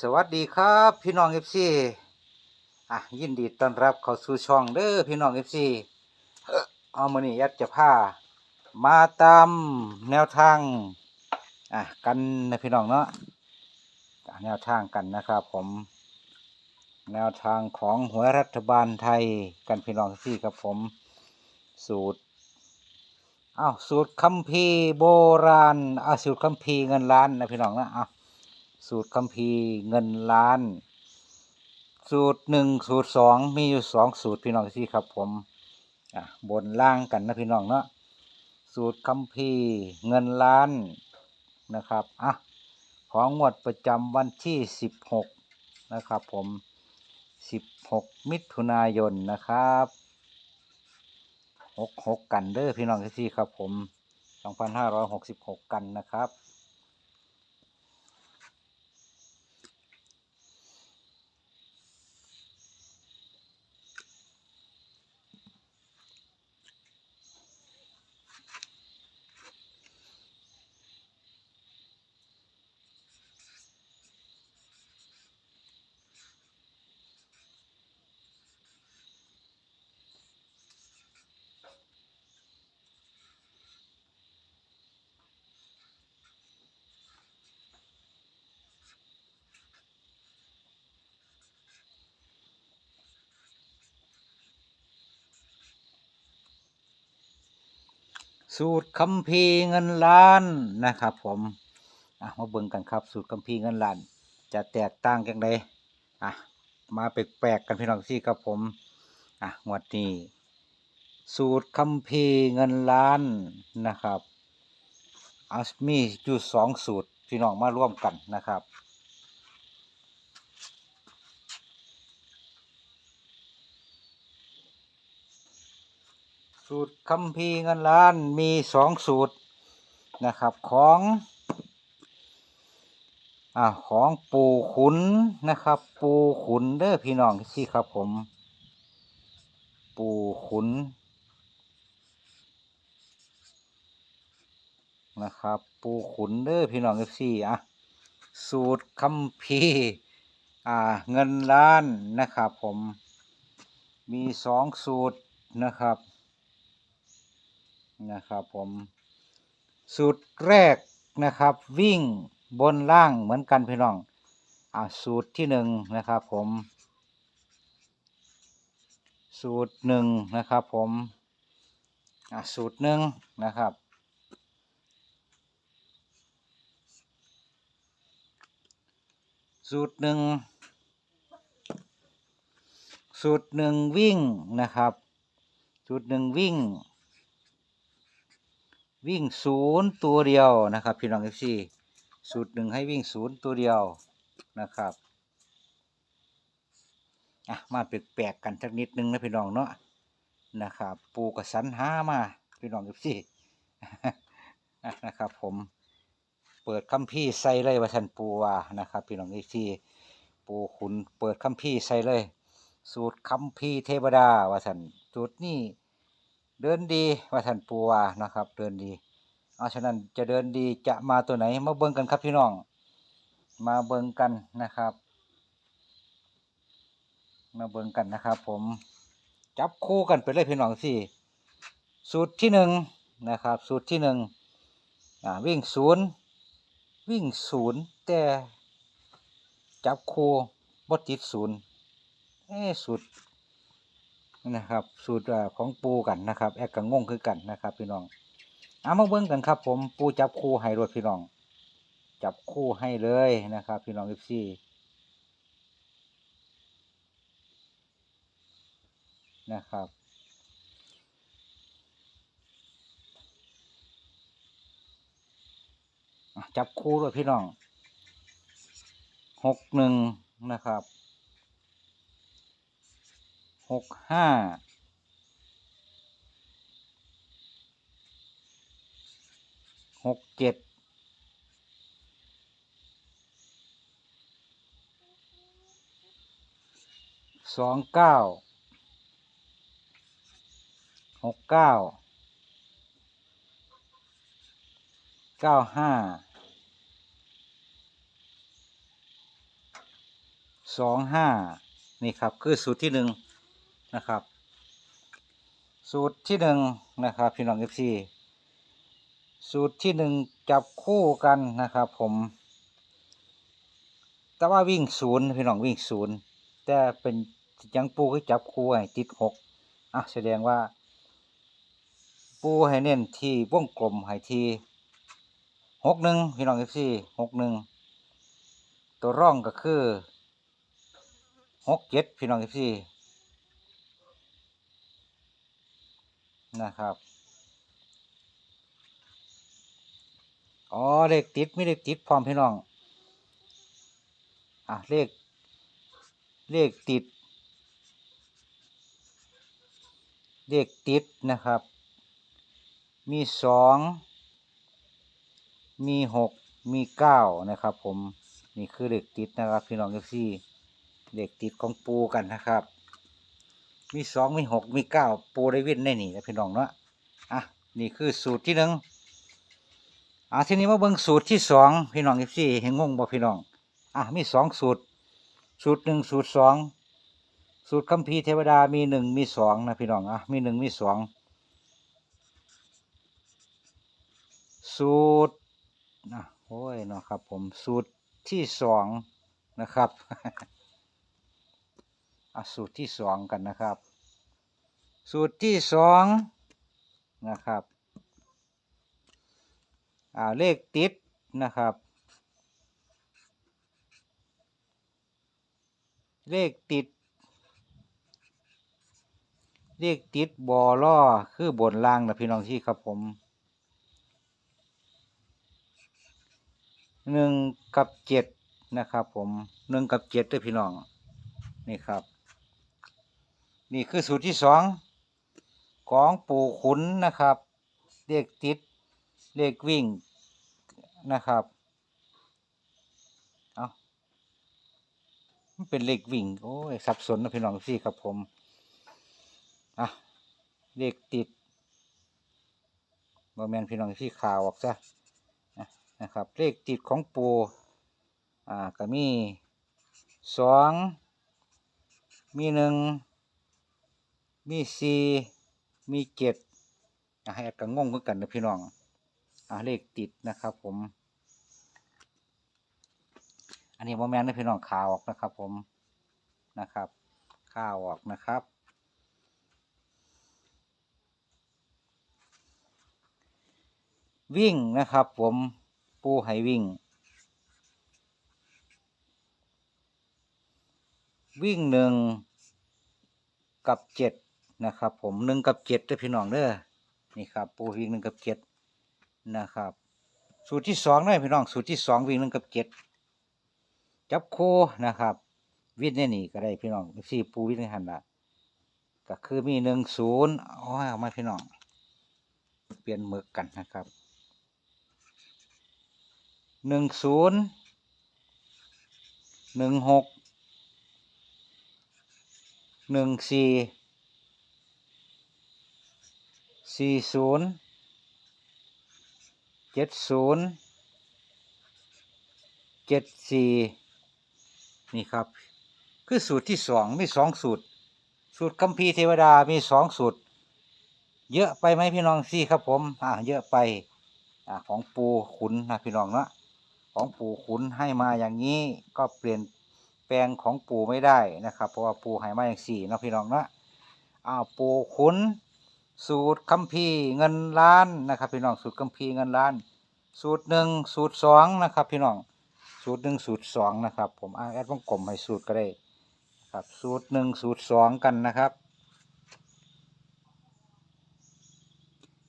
สวัสดีครับพี่น้องเอฟซีอะยินดีต้อนรับเข้าสู่ช่องเด้อพี่น้องเอฟซีเอามานี่ยัดจะพามาตามแนวทางอะกันนะพี่น้องเนาะแนวทางกันนะครับผม แนวทางของหัวรัฐบาลไทยกันพี่น้องที่ครับผมสูตรอ้าวสูตรคัมภีร์โบราณอ้าวสูตรคัมภีร์เงินล้านนะพี่น้องนะอ้าว สูตรคัมภีร์เงินล้าน สูตรหนึ่งสูตรสองมีอยู่สองสูตรพี่น้องที่ครับผมอะบนล่างกันนะพี่น้องเนาะสูตรคัมภีร์เงินล้านนะครับอะของงวดประจำวันที่สิบหกนะครับผมสิบหกมิถุนายนนะครับหกหกกันเด้อพี่น้องที่ครับผมสองพันห้าร้อยหกสิบหกกันนะครับ สูตรคัมภีร์เงินล้านนะครับผมอะมาเบิ่งกันครับ สูตรคัมภีร์เงินล้าน จะแตกต่างกันไดอะมาแปลกๆกันพี่น้องที่ครับผมอะงวดนี้สูตรคัมภีร์เงินล้านนะครับเอามีอยู่สองสูตรพี่น้องมาร่วมกันนะครับ สูตรคัมภีร์เงินล้านมีสองสูตรนะครับของอ่าของปู่ขุนนะครับ ปู่ขุนเด้อพี่น้องที่ครับผม ปู่ขุนนะครับ ปู่ขุนเด้อพี่น้องเอฟซีอะสูตรคัมภีร์อ่าเงินล้านนะครับผมมีสองสูตรนะครับ นะครับผมสูตรแรกนะครับ วิ่งบนล่างเหมือนกันพี่น้องอ่าสูตรที่หนึ่งนะครับผม สูตรหนึ่งนะครับผมอ่าสูตรหนึ่งนะครับสูตรหนึ่งสูตรหนึ่งวิ่งนะครับสูตรหนึ่งวิ่ง วิ่งศูนย์ตัวเดียวนะครับ พี่น้องเอฟซีสูตรหนึ่งให้วิ่งศูนย์ตัวเดียวนะครับอะมาแปลกๆกันสักนิดนึงนะพี่น้องเนาะนะครับปูกับสันห้ามาพี่น้องเอฟซีนะครับ ผมเปิดคัมภีร์ใส่เลยว่าท่านปูว่านะครับ พี่น้องเอฟซีปูขุนเปิดคัมภีร์ใส่เลย สูตรคัมภีร์เทวดาว่าท่านสูตรนี้ เดินดีว่าท่านปูว่านะครับ เดินดี เอาฉะนั้นจะเดินดีจะมาตัวไหนมาเบิ่งกันครับพี่น้อง มาเบิ่งกันนะครับ มาเบิ่งกันนะครับ ผมจับคู่กันไปเลยพี่น้องสิสูตรที่หนึ่งนะครับ สูตรที่หนึ่งวิ่งศูนย์วิ่งศูนย์แต่จับคู่บดติดศูนย์เอ้สูตร นะครับ สูตรของปูกันนะครับแอกกังงงคือกันนะครับพี่น้องเอามาเบิ่งกันครับ ผมปูจับคู่ให้รถพี่น้อง จับคู่ให้เลยนะครับ พี่น้องเอฟซีนะครับจับคู่ด้วยพี่น้องหกหนึ่งนะครับ หกห้าหกเจ็ดสองเก้าหกเก้าเก้าห้าสองห้านี่ครับ คือสูตรที่หนึ่ง นะครับ สูตรที่หนึ่งนะครับพี่น้องเอฟซีสูตรที่หนึ่งจับคู่กันนะครับ ผม แต่ว่าวิ่งศูนย์พี่น้องวิ่งศูนย์แต่เป็นยังปูคือจับคู่ให้ติดหกอะแสดงว่า ปูให้เน้นที่วงกลมให้ที่หกหนึ่งพี่น้องเอฟซีหกหนึ่งตัวร่องก็คือหกเจ็ดพี่น้องเอฟซี นะครับ อ๋อเลขติดไม่เลขติดพร้อมพี่น้อง อะเลขเลขติด เลขติดนะครับ มีสองมีหกมีเก้านะครับผมนี่คือเลขติดนะครับพี่น้องเอฟซีเลขติดของปูกันนะครับ มีสองมีหกมีเก้าปูได้วิ่นได้หนีนะพี่น้องเนาะอะนี่คือสูตรที่หนึ่งอะทีนี้มาเบิ่งสูตรที่สองพี่น้องเอฟซี่เห็นงงบ่พี่น้องอะมีสองสูตร สูตรหนึ่งสูตรสองสูตรคัมภีร์เทวดามีหนึ่งมีสองนะพี่น้องอะมีหนึ่งมีสองสูตรนะโอ้ยเนาะครับผมสูตรที่สองนะครับ สูตรที่สองกันนะครับ สูตรที่สองนะครับอ่าเลขติดนะครับ เลขติด เลขติดบอล่อคือบนล่างนะพี่น้องที่ครับผมหนึ่งกับเจ็ดนะครับผมหนึ่งกับเจ็ดด้วยพี่น้องนี่ครับ นี่คือสูตรที่สองของปู่ขุนนะครับ เลขติด เลขวิ่งนะครับเอามันเป็นเลขวิ่ง โอ้ยสับสนนะพี่น้องพี่ครับผมอะเลขติดบอแมนพี่น้องพี่ข่าวออกซะนะนะครับ เลขติดของปูอ่าก็มีสองมีหนึ่ง มีสี่มีเจ็ดให้แอดก็งงเหมือนกันนะพี่น้องอ่าเลขติดนะครับผม อันนี้โมแมนนะพี่น้องขาวออกนะครับผมนะครับข่าวออกนะครับวิ่งนะครับผมปูให้วิ่ง วิ่งหนึ่งกับเจ็ด นะครับ ผมหนึ่งกับเจ็ดด้วยพี่น้องเด้อนี่ครับ ปูวิ่งหนึ่งกับเจ็ดนะครับ สูตรที่สองเลยพี่น้องสูตรที่สองวิ่งหนึ่งกับเจ็ดจับโคนะครับวิ่งในนี่ก็ได้พี่น้องสี่ปูวิ่งในหันละก็คือมีหนึ่งศูนย์เอาให้ออกมาพี่น้อง เปลี่ยนหมึกกันนะครับหนึ่งศูนย์หนึ่งหกหนึ่งสี่ สี่ศูนย์เจ็ดศูนย์เจ็ดสี่นี่ครับ คือสูตรที่สองมีสองสูตร สูตรคัมภีร์เทวดามีสองสูตร เยอะไปไหมพี่น้องสี่ครับผมอ่าเยอะไปอ่าของปูขุนนะพี่น้องเนาะของปูขุนให้มาอย่างนี้ก็เปลี่ยนแปลงของปูไม่ได้นะครับ เพราะว่าปูให้มาอย่างสี่เนาะพี่น้องเนาะอ้าวปูขุน สูตรคัมภีร์เงินล้านนะครับพี่น้องสูตรคัมภีร์เงินล้าน สูตรหนึ่งสูตรสองนะครับพี่น้องสูตรหนึ่งสูตรสองนะครับ ผมอ่าแอดวงกลมให้สูตรก็ได้ครับสูตรหนึ่งสูตรสองกันนะครับ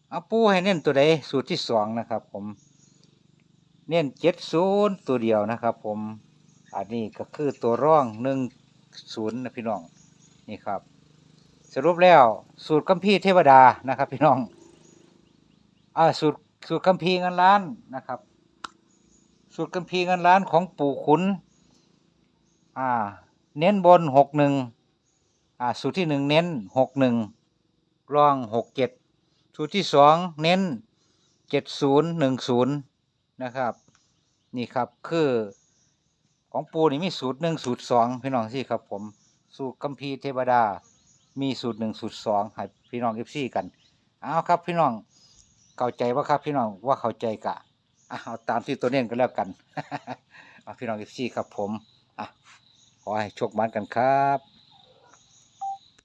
เอาปูให้เน้นตัวใดสูตรที่สองนะครับ ผมเน้นเจ็ดศูนย์ตัวเดียวนะครับ ผมอันนี้ก็คือตัวร่องหนึ่งศูนย์นะพี่น้องนี่ครับ สรุปแล้ว สูตรคัมภีร์เทวดานะครับ พี่น้องอ่าสูตรสูตรคัมภีร์เงินล้านนะครับ สูตรคัมภีร์เงินล้านของปู่ขุนอ่า เน้นบนหกหนึ่งอ่าสูตรที่หนึ่งเน้นหกหนึ่งร่องหกเจ็ดสูตรที่สองเน้นเจ็ดศูนย์หนึ่งศูนย์นะครับ นี่ครับคือของปูนี่มีสูตรหนึ่งสูตรสองพี่น้องสิครับผม สูตรคัมภีร์เทวดา มีสูตรหนึ่งสูตรสองให้พี่น้องเอฟซีกันเอาครับพี่น้องเข้าใจว่าครับพี่น้องว่าเข้าใจกะอะเอาตามที่ตัวเน่นก็แล้วกันเอาพี่น้องเอฟซีครับผมอะขอให้โชคมันกันครับ